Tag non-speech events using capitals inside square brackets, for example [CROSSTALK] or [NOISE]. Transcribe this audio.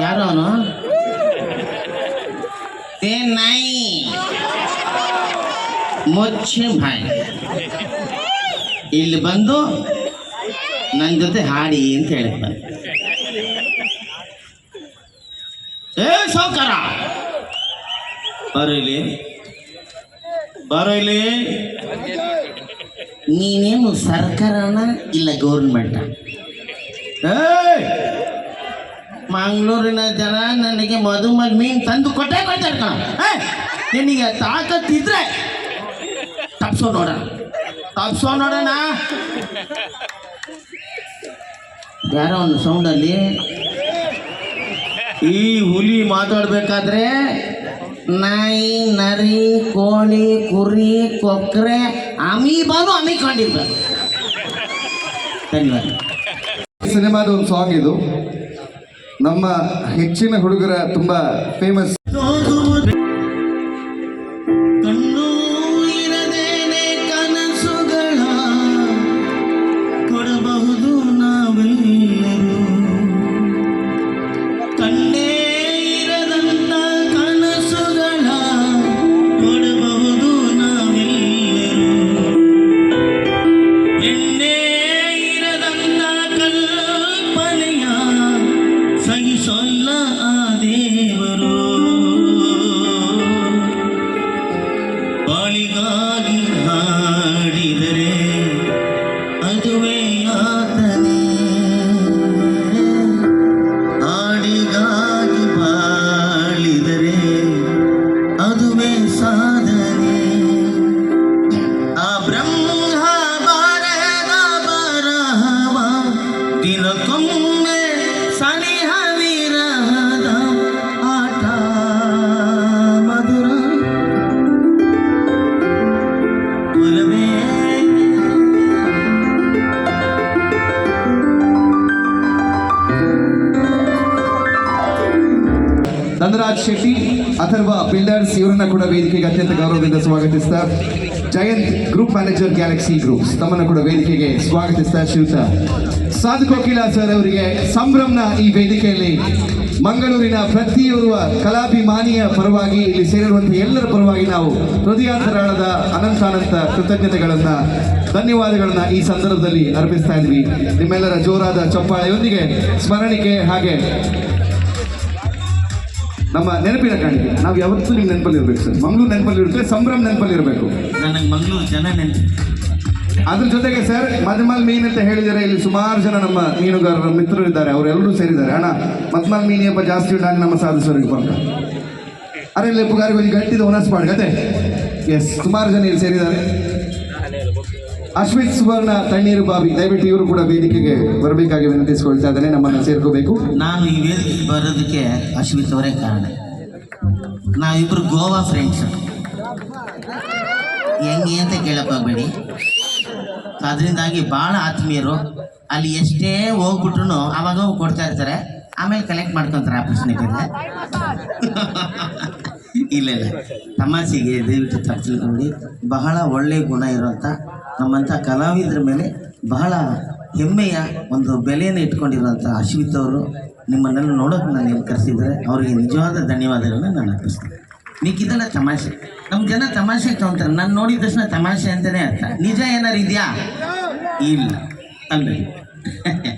ಯಾರು ಅವನು ನಾಯಿ. ಮುಚ್ಚೆ ಭಾಯ್ ಇಲ್ಲಿ ಬಂದು ನನ್ನ ಜೊತೆ ಹಾಡಿ ಅಂತ ಹೇಳ್ತಾರೆ ಏ ಸೌಕರ ಬರೋ ಇಲ್ಲಿ ಬರೋ ಇಲ್ಲಿ ನೀನೇನು ಸರ್ಕಾರನ ಇಲ್ಲ ಗೌರ್ಮೆಂಟ ಮಂಗಳೂರಿನ ಜನ ನನಗೆ ಮಧುಮಲ್ ಮೀನು ತಂದು ಕೊಟ್ಟೆ ಕೊಡ್ತಾರೆ ಕಣ. ನಿನಗೆ ತಾಕತ್ತಿದ್ರೆ ತಪ್ಸೋ ನೋಡೋಣ ತಪ್ಸೋ ನೋಡೋಣ ಯಾರೋ ಒಂದು ಸೌಂಡಲ್ಲಿ ಈ ಹುಲಿ ಮಾತಾಡ್ಬೇಕಾದ್ರೆ ನಾಯಿ, ನರಿ, ಕೋಳಿ, ಕುರಿ ಕೊಕ್ಕರೆ ಅಮೀಬಾನು ಅಮಿಕೊಂಡಿರ್ಬೇಕು ಧನ್ಯವಾದ. ಸಿನಿಮಾದ ಒಂದು ಸಾಂಗ್ ಇದು. ನಮ್ಮ ಹೆಚ್ಚಿನ ಹುಡುಗರ ತುಂಬಾ ಫೇಮಸ್ ಬಾಳಿಗಾಗಿ ಹಾಡಿದರೆ ಅದುವೇ ಯಾತನೆ. ಹಾಡಿಗಾಗಿ ಬಾಳಿದರೆ ಅದುವೇ ಸಾಧನೆ. ಆ ಬ್ರಹ್ಮ ಬಾರದ ಬರಹವ ದಿನಕ್ಕೊಮ್ಮೆ ಧನರಾಜ್ ಶೆಟ್ಟಿ ಅಥರ್ವ ಬಿಲ್ಡರ್ಸ್ ಇವರನ್ನ ಕೂಡ ವೇದಿಕೆಗೆ ಅತ್ಯಂತ ಗೌರವದಿಂದ ಸ್ವಾಗತಿಸ್ತಾ, Jayanth group manager Galaxy groups ತಮ್ಮನ್ನ ಕೂಡ ವೇದಿಕೆಗೆ ಸ್ವಾಗತಿಸ್ತಾ, ಶ್ರೀಯುತ ಸಾಧು ಕೋಕಿಲ ಸರ್ ಅವರಿಗೆ ಸಂಭ್ರಮನ ಈ ವೇದಿಕೆಯಲ್ಲಿ ಮಂಗಳೂರಿನ ಪ್ರತಿಯೊರ್ವ ಕಲಾಭಿಮಾನಿಯ ಪರವಾಗಿ ಇಲ್ಲಿ ಸೇರಿರುವಂತಹ ಎಲ್ಲರ ಪರವಾಗಿ ನಾವು ಹೃದಯಾಂತರಾಳದ ಅನಂತಾನಂತ ಕೃತಜ್ಞತೆಗಳನ್ನ, ಧನ್ಯವಾದಗಳನ್ನ ಈ ಸಂದರ್ಭದಲ್ಲಿ ಅರ್ಪಿಸ್ತಾ ಇದ್ವಿ. ನಿಮ್ಮೆಲ್ಲರ ಜೋರಾದ ಚಪ್ಪಾಳೆಯೊಂದಿಗೆ ಸ್ಮರಣಿಕೆ ಹಾಗೆ ನಮ್ಮ ನೆನಪಿನ ಕಾಣಿಕೆ. ನಾವು ಯಾವತ್ತೂ ನೀವು ನೆನಪಲ್ಲಿ ಇರ್ಬೇಕು ಸರ್. ಮಂಗಳೂರು ನೆನಪಲ್ಲಿ ಇರುತ್ತೆ ಸಂಭ್ರಮ ನೆನಪಲ್ಲಿ ಇರಬೇಕು. ನನಗೆ ಮಂಗಳೂರು ಜನ ನೆನಪು. ಅದ್ರ ಜೊತೆಗೆ ಸರ್ ಮದ್ಮಲ್ ಮೀನ್ ಅಂತ ಹೇಳಿದರೆ ಇಲ್ಲಿ ಸುಮಾರು ಜನ ನಮ್ಮ ಮೀನುಗಾರರ ಮಿತ್ರರು ಇದ್ದಾರೆ ಅವರೆಲ್ಲರೂ ಸೇರಿದ್ದಾರೆ. ಅಣ್ಣ ಮದ್ಮ ಮೀನು ಎಂಬ ಜಾಸ್ತಿ ಉಂಟಾಗ ನಮ್ಮ ಸಾಧಿಸೋರಿಗೆ ಬಂದ. ಅರೆ ಇಲ್ಲಿ ಪುಗಾರಿಗೆ ಒಂದು ಗಟ್ಟಿದ ಹೊನಸ್ ಕತೆ ಎಸ್ ಸುಮಾರು ಜನ ಇಲ್ಲಿ ಸೇರಿದ್ದಾರೆ. ಅಶ್ವಿತ್ ಸುವರ್ಣ ತಣ್ಣೀರು ಬಾವಿ. ದಯವಿಟ್ಟು ಇವರು ಕೂಡ ವೇದಿಕೆಗೆ ಬರಬೇಕಾಗಿ ವಿನಂತಿಸಿಕೊಳ್ತಾ ಇದ್ದಾನೆ. ನಮ್ಮನ್ನು ಸೇರ್ಕೋಬೇಕು. ನಾನು ಈ ವೇದಿಕೆ ಬರೋದಕ್ಕೆ ಅಶ್ವಿತ್ ಅವರೇ ಕಾರಣ. ನಾವಿಬ್ರು ಗೋವಾ ಫ್ರೆಂಡ್ಸ್ ಹೆಂಗೆ ಅಂತ ಕೇಳಕ್ಕಾಗಬೇಡಿ ಅದರಿಂದಾಗಿ ಭಾಳ ಆತ್ಮೀಯರು ಅಲ್ಲಿ ಎಷ್ಟೇ ಹೋಗ್ಬಿಟ್ರು ಅವಾಗ ಕೊಡ್ತಾ ಇರ್ತಾರೆ. ಆಮೇಲೆ ಕಲೆಕ್ಟ್ ಮಾಡ್ಕೊಂತಾರೆ ಆ ಪ್ರಶ್ನೆಗೆ ಇಲ್ಲ ಇಲ್ಲ. ತಮಾಷೆಗೆ ದಯವಿಟ್ಟು ತಪ್ಪಿಸ್ಕೊಂಡು ಬಹಳ ಒಳ್ಳೆಯ ಗುಣ ಇರುವಂಥ ನಮ್ಮಂಥ ಕಲಾವಿದರ ಮೇಲೆ ಬಹಳ ಹೆಮ್ಮೆಯ ಒಂದು ಬೆಲೆಯನ್ನು ಇಟ್ಕೊಂಡಿರುವಂಥ ಅಶ್ವಿತ್ ಅವರು. ನಿಮ್ಮನ್ನೆಲ್ಲ ನೋಡೋಕೆ ನಾನು ಏನು ಕರೆಸಿದ್ದಾರೆ. ಅವರಿಗೆ ನಿಜವಾದ ಧನ್ಯವಾದಗಳನ್ನ ನಾನು ಅರ್ಪಿಸ್ತೇನೆ. ಮಿಕ್ಕಿದೆಲ್ಲ ತಮಾಷೆ. ನಮ್ಮ ಜನ ತಮಾಷೆ ತಗೊಂತಾರೆ ನಾನು ನೋಡಿದ ತಕ್ಷಣ ತಮಾಷೆ ಅಂತಲೇ ಅರ್ಥ. ನಿಜ ಏನಾರು ಇದೆಯಾ? ಇಲ್ಲ. ಅಲ್ವೇ? [LAUGHS]